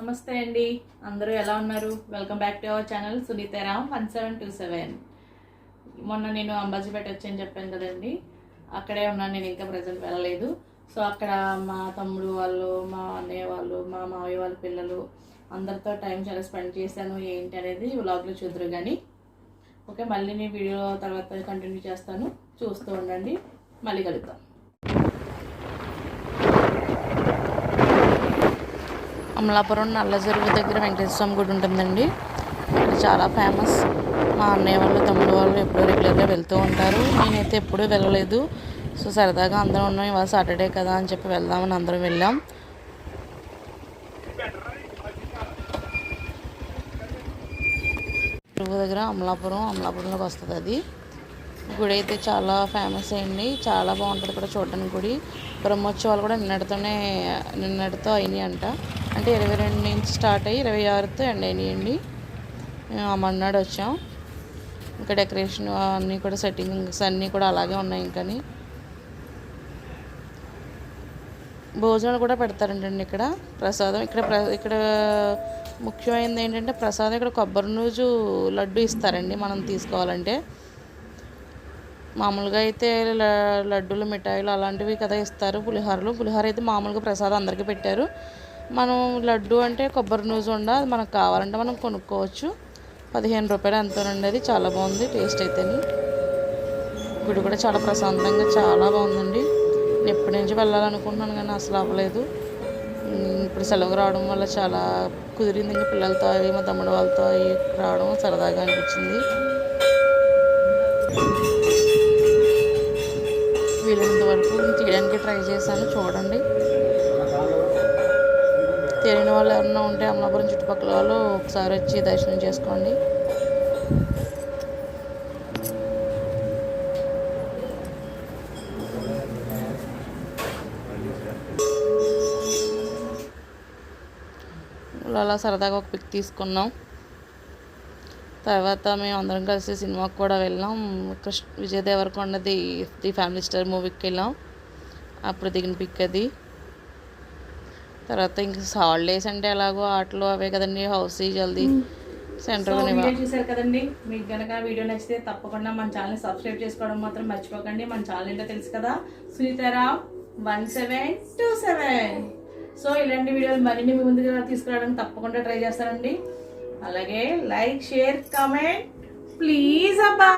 నమస్తే అండి. అందరూ ఎలా ఉన్నారు? Welcome back to our channel Sunitharam one seven two seven మొన్న నేను అంబాజీపేట వచ్చాను చెప్పాను కదండి. అక్కడే ఉన్నాను నేను ఇంకా ప్రజెంట్ వెళ్ళలేదు. సో అక్కడ మా తమ్ముడు వాళ్ళు మా అన్నయ్య వాళ్ళు మా మావయ్య వాళ్ళ పిల్లలు అందరితో టైం చాలా స్పెండ్ చేశాను. ఏంటి అనేది వ్లాగ్లో చూద్దరు కానీ ఓకే మళ్ళీ నేను వీడియో తర్వాత కంటిన్యూ చేస్తాను. చూస్తూ ఉండండి. మళ్ళీ కలుద్దాం. అమలాపురం నల్లజరువు దగ్గర వెంకటేశ్వర స్వామి గుడి ఉంటుందండి. ఇది చాలా ఫేమస్ మా అన్నయ్య వాళ్ళు తమ్ముడు వాళ్ళు ఎప్పుడూ రెగ్యులర్గా వెళ్తూ ఉంటారు. నేనైతే ఎప్పుడూ వెళ్ళలేదు. సో సరదాగా అందరం ఉన్నాం. ఇవాళ సాటర్డే కదా అని చెప్పి వెళ్దామని అందరం వెళ్ళాం. చెరువు దగ్గర అమలాపురం అమలాపురంలోకి వస్తుంది అది. గుడి అయితే చాలా ఫేమస్ అయింది చాలా బాగుంటుంది కూడా చూడడానికి గుడి. బ్రహ్మోత్సవాలు కూడా నిన్నటితోనే నిన్నటితో అయినాయి అంట అంటే ఇరవై రెండు నుంచి స్టార్ట్ అయ్యి ఇరవై ఆరుతో ఎండ్ అయినాయండి. మేము మన్నాడు వచ్చాం. ఇంకా డెకరేషన్ అన్నీ కూడా సెట్టింగ్స్ అన్నీ కూడా అలాగే ఉన్నాయి ఇంకని భోజనాలు కూడా పెడతారంటండి ఇక్కడ. ప్రసాదం ఇక్కడ ప్ర ఇక్కడ ముఖ్యమైనది ఏంటంటే ప్రసాదం ఇక్కడ కొబ్బరి నూజు లడ్డు ఇస్తారండి మనం తీసుకోవాలంటే. మామూలుగా అయితే లడ్డూలు మిఠాయిలు అలాంటివి కదా ఇస్తారు. పులిహోరలు. పులిహోర అయితే మామూలుగా ప్రసాదం అందరికీ పెట్టారు. మనం లడ్డు అంటే కొబ్బరి నూజు ఉండ అది మనకు కావాలంటే మనం కొనుక్కోవచ్చు. పదిహేను రూపాయలు ఎంతోనండి అది. చాలా బాగుంది. టేస్ట్ అయితేని. గుడి కూడా చాలా ప్రశాంతంగా చాలా బాగుందండి. నేను ఎప్పటి నుంచి వెళ్ళాలనుకుంటున్నాను కానీ అసలు అవ్వలేదు. ఇప్పుడు సెలవు రావడం వల్ల చాలా కుదిరింది. ఇంకా పిల్లలతో అవి మా తమ్ముడు వాళ్ళతో అవి రావడం సరదాగా అనిపించింది. తీయడానికి ట్రై చేశాను చూడండి. తెలియని వాళ్ళు ఎవరన్నా ఉంటే అమలాపురం చుట్టుపక్కల వాళ్ళు ఒకసారి వచ్చి దర్శనం చేసుకోండి. అలా సరదాగా ఒక పిక్ తీసుకున్నాం. తర్వాత మేము అందరం కలిసి సినిమాకి కూడా వెళ్ళాం. కృష్ణ విజయ్ దేవరకొండది ది ఫ్యామిలీ స్టార్ మూవీకి వెళ్ళాం. అప్పుడు దిగిన పిక్ అది. తర్వాత ఇంక హాలిడేస్ అంటే ఎలాగో ఆటలు అవే కదండి హౌస్ జల్దీ సెంటర్ వీడియో చూసారు కదండి మీకు కనుక వీడియో నచ్చితే తప్పకుండా మన ఛానల్ సబ్స్క్రైబ్ చేసుకోవడం మాత్రం మర్చిపోకండి. మన ఛానల్ ఏంటో తెలుసు కదా Sunitharao one seven two seven. So ఇలాంటి వీడియోలు మరిన్ని మీ ముందుగా తీసుకురావడానికి తప్పకుండా ట్రై చేస్తానండి. అలాగే లైక్ షేర్ కామెంట్ ప్లీజ్ అబ్బా!